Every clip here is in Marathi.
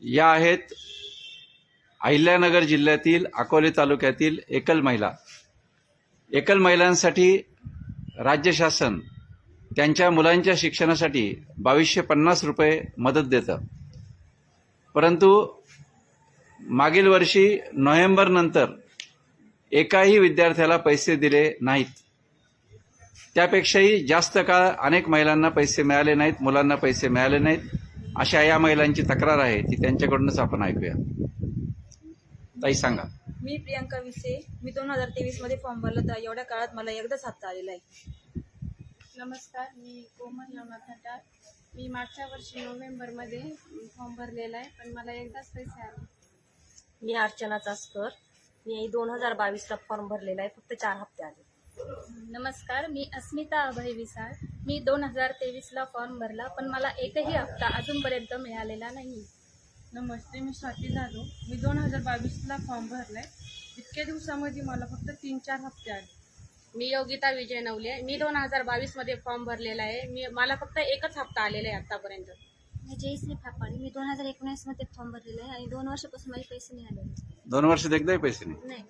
या आहेत अहिल्यानगर जिल्ह्यातील अकोले तालुक्यातील एकल महिला. एकल महिलांसाठी राज्य शासन त्यांच्या मुलांच्या शिक्षणासाठी बावीसशे पन्नास रुपये मदत देतं. परंतु मागील वर्षी नोव्हेंबरनंतर एकाही विद्यार्थ्याला पैसे दिले नाहीत. त्यापेक्षाही जास्त काळ अनेक महिलांना पैसे मिळाले नाहीत मुलांना पैसे मिळाले नाहीत. अशा या महिलांची तक्रार आहे ती त्यांच्याकडूनच आपण ऐकूया. ताई सांगा. मी प्रियांका विसे. मी दोन हजार तेवीसमध्ये फॉर्म भरला तर एवढ्या काळात मला एकदाच हप्ता आलेला आहे. नमस्कार मी कोमल नवनाथ खटार मी मागच्या वर्षी नोव्हेंबरमध्ये फॉर्म भरलेला आहे पण मला एकदाच पैसे आले. मी अर्चना चासकर. मी दोन हजार बावीसला फॉर्म भरलेला आहे फक्त चार हप्ते आले. नमस्कार मी अस्मिता अभय विसाळ. मी दोन हजार तेवीसला फॉर्म भरला पण मला एकही हप्ता अजूनपर्यंत मिळालेला नाही नमस्ते मी स्वाती जाधव. मी दोन हजार बावीसला फॉर्म भरला आहे इतक्या दिवसामध्ये मला फक्त तीन चार हप्ते आले. मी योगिता विजय नवले. मी दोन हजार बावीसमध्ये फॉर्म भरलेला आहे. मी मला फक्त एकच हप्ता आलेला आहे आतापर्यंत. मी जयश्री फापाडी. मी दोन हजार एकोणीसमध्ये फॉर्म भरलेला आहे आणि दोन वर्षापासून माझे पैसे नाही आले दोन वर्षात एकदाही पैसे नाही? नाही.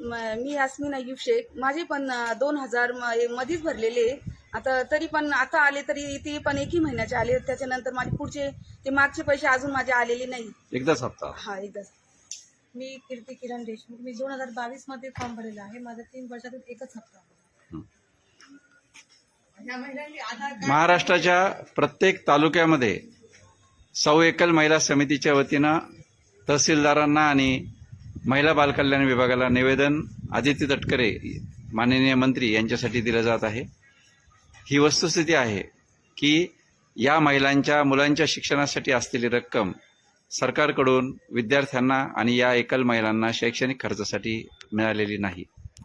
म- यास्मिन अय्यूब शेख. माझे पण दोन हजार म- मध्येच भरलेले. आता तरी पण आता आले तरी ते पण एकही महिन्याचे आले. त्याच्यानंतर माझे पुढचे ते मागचे पैसे अजून माझे आलेले नाही. एकदाच हप्ता हा एकदाच मी कीर्ती किरण देशमुख. मी दोन हजार बावीसमध्ये फॉर्म भरलेला आहे. माझा तीन वर्षातून एकच हप्ता. महाराष्ट्राच्या प्रत्येक तालुक्यामध्ये सौ एकल महिला समितीच्या वतीनं तहसीलदारांना आणि महिला बालकल्याण विभागाला निवेदन आदित्य तटकरे माननीय मंत्री यांच्यासाठी दिलं जात आहे. ही वस्तुस्थिती आहे की या महिलांच्या मुलांच्या शिक्षणासाठी असलेली रक्कम सरकारकडून विद्यार्थ्यांना आणि या एकल महिलांना शैक्षणिक खर्चासाठी मिळालेली नाही.